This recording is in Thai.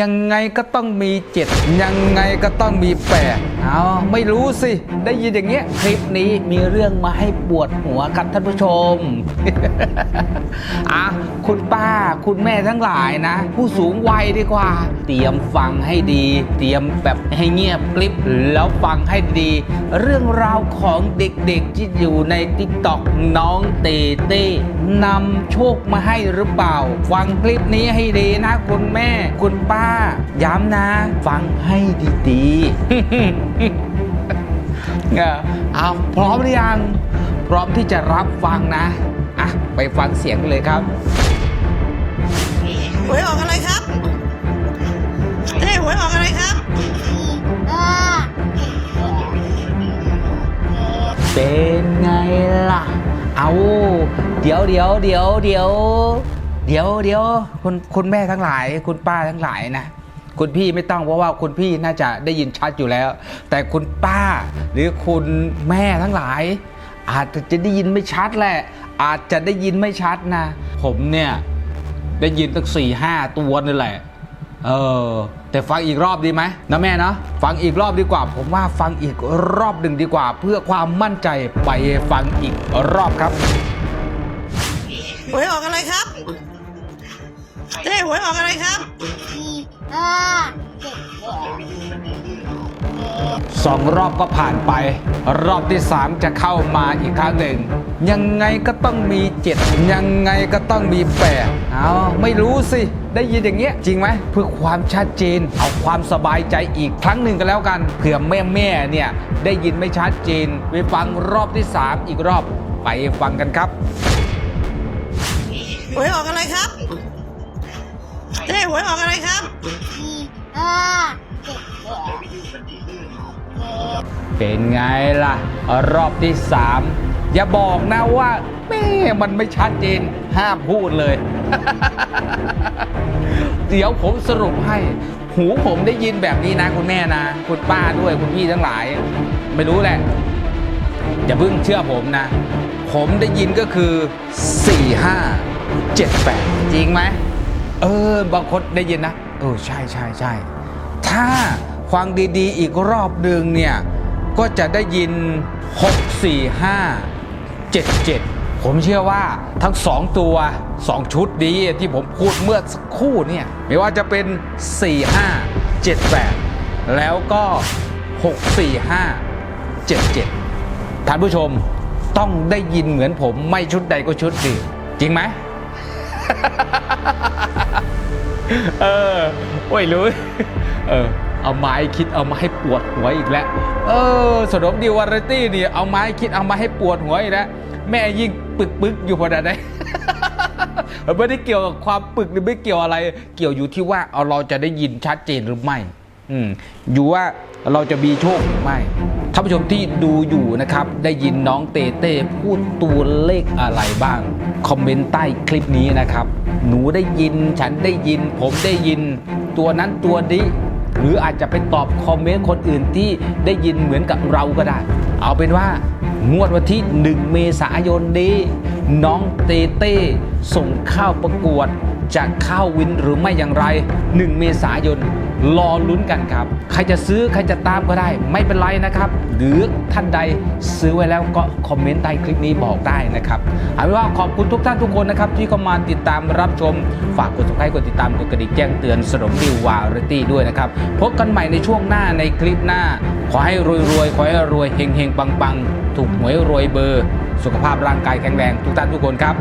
ยังไงก็ต้องมีเจ็ดยังไงก็ต้องมีแปด เอาไม่รู้สิ ได้ยินอย่างเงี้ยคลิปนี้มีเรื่องมาให้ปวดหัวครับท่านผู้ชม อะคุณป้าคุณแม่ทั้งหลายนะ ผู้สูงวัยดีกว่า เตรียมฟังให้ดี เตรียมแบบให้เงียบกริบแล้วฟังให้ดี เรื่องราวของเด็กๆ ที่อยู่ในติ๊กต็อกน้องเตเต้นำโชคมาให้หรือเปล่า ฟังคลิปนี้ให้ดีนะ คุณแม่ คุณป้า ย้ำนะ ฟังให้ดีๆเออเอาพร้อมหรือยัง พร้อมที่จะรับฟังนะ อะ ไปฟังเสียงกันเลยครับหวยออกอะไรครับเอ้ยหวยออกอะไรครับเป็นไงล่ะ เอาเดี๋ยวเดี๋ยวเดี๋ยวเดี๋ยวเดี๋ยวเดี๋ยวคุณคุณแม่ทั้งหลาย คุณป้าทั้งหลายนะ คุณพี่ไม่ต้องเพราะว่าคุณพี่น่าจะได้ยินชัดอยู่แล้ว แต่คุณป้าหรือคุณแม่ทั้งหลาย อาจจะได้ยินไม่ชัดแหละ อาจจะได้ยินไม่ชัดนะ ผมเนี่ยได้ยินตั้งสี่ห้าตัวนี่แหละเออแต่ฟังอีกรอบดีไหมนะแม่เนาะฟังอีกรอบดีกว่า ผมว่าฟังอีกรอบหนึ่งดีกว่า เพื่อความมั่นใจไปฟังอีกรอบครับหวยออกอะไรครับเอ้หวยออกอะไรครับ สองรอบก็ผ่านไป รอบที่สามจะเข้ามาอีกครั้งหนึ่ง ยังไงก็ต้องมีเจ็ดยังไงก็ต้องมีแปดเอาไม่รู้สิ ได้ยินอย่างเงี้ย จริงไหมเพื่อความชัดเจนเอาความสบายใจอีกครั้งหนึ่งก็แล้วกันเผื่อแม่แม่เนี่ย ได้ยินไม่ชัดเจนไปฟังรอบที่สามอีกรอบไปฟังกันครับ หวยออกอะไรครับ เอ้หวยออกอะไรครับเป็นไงล่ะ รอบที่สามอย่าบอกนะว่าแม่มันไม่ชัดเจนห้ามพูดเลย เดี๋ยวผมสรุปให้ หูผมได้ยินแบบนี้นะ คุณแม่นะ คุณป้าด้วยคุณพี่ทั้งหลาย ไม่รู้แหละ อย่าเพิ่งเชื่อผมนะ ผมได้ยินก็คือ 4 5 7 8 จริงไหม เออบางคนได้ยินนะ เออใช่ใช่ใช่ถ้าฟังดีๆ อีกรอบหนึ่งเนี่ย ก็จะได้ยิน 6 4 5 7 7 ผมเชื่อว่าทั้ง 2 ตัว 2 ชุดนี้ที่ผมพูดเมื่อสักครู่เนี่ย ไม่ว่าจะเป็น 4 5 7 8 แล้วก็ 6 4 5 7 7 ท่านผู้ชมต้องได้ยินเหมือนผมไม่ชุดใดก็ชุดดีจริงไหม เออ โอ้ยรู้เออ เอาไม้คิดเอามาให้ปวดหัวอีกแล้ว เออ สนมดีวาไรตี้นี่ เอาไม้คิดเอามาให้ปวดหัวอีกแล้ว แม่ยิ่งปึกปึกอยู่พอดได้มันไม่ได้เกี่ยวกับความปึกหรือไม่เกี่ยวอะไร เกี่ยวอยู่ที่ว่าเอาเราจะได้ยินชัดเจนหรือไม่ อืมอยู่ว่าเราจะมีโชคหรือไม่ท่านผู้ชมที่ดูอยู่นะครับ ได้ยินน้องเต้เต้พูดตัวเลขอะไรบ้าง คอมเมนต์ใต้คลิปนี้นะครับ หนูได้ยินฉันได้ยิน ผมได้ยิน ตัวนั้นตัวนี้ หรืออาจจะไปตอบคอมเมนต์คนอื่นที่ได้ยินเหมือนกับเราก็ได้ เอาเป็นว่างวดวันที่ 1 เมษายนนี้ น้องเตเต้ส่งข้าวประกวด จะเข้าวินหรือไม่อย่างไร 1 เมษายน รอลุ้นกันครับ ใครจะซื้อใครจะตามก็ได้ ไม่เป็นไรนะครับ หรือท่านใดซื้อไว้แล้วก็คอมเมนต์ใต้คลิปนี้บอกได้นะครับเอาเป็นว่าขอบคุณทุกท่านทุกคนนะครับที่เข้ามาติดตามรับชมฝากกด subscribe กดติดตามกดกระดิ่งแจ้งเตือนสนมดิววาไรตี้ด้วยนะครับพบกันใหม่ในช่วงหน้าในคลิปหน้า ขอให้รวยๆขอให้รวยเฮงๆปังๆ ถูกหวยรวยเบอร์ สุขภาพร่างกายแข็งแรงทุกท่านทุกคนครับ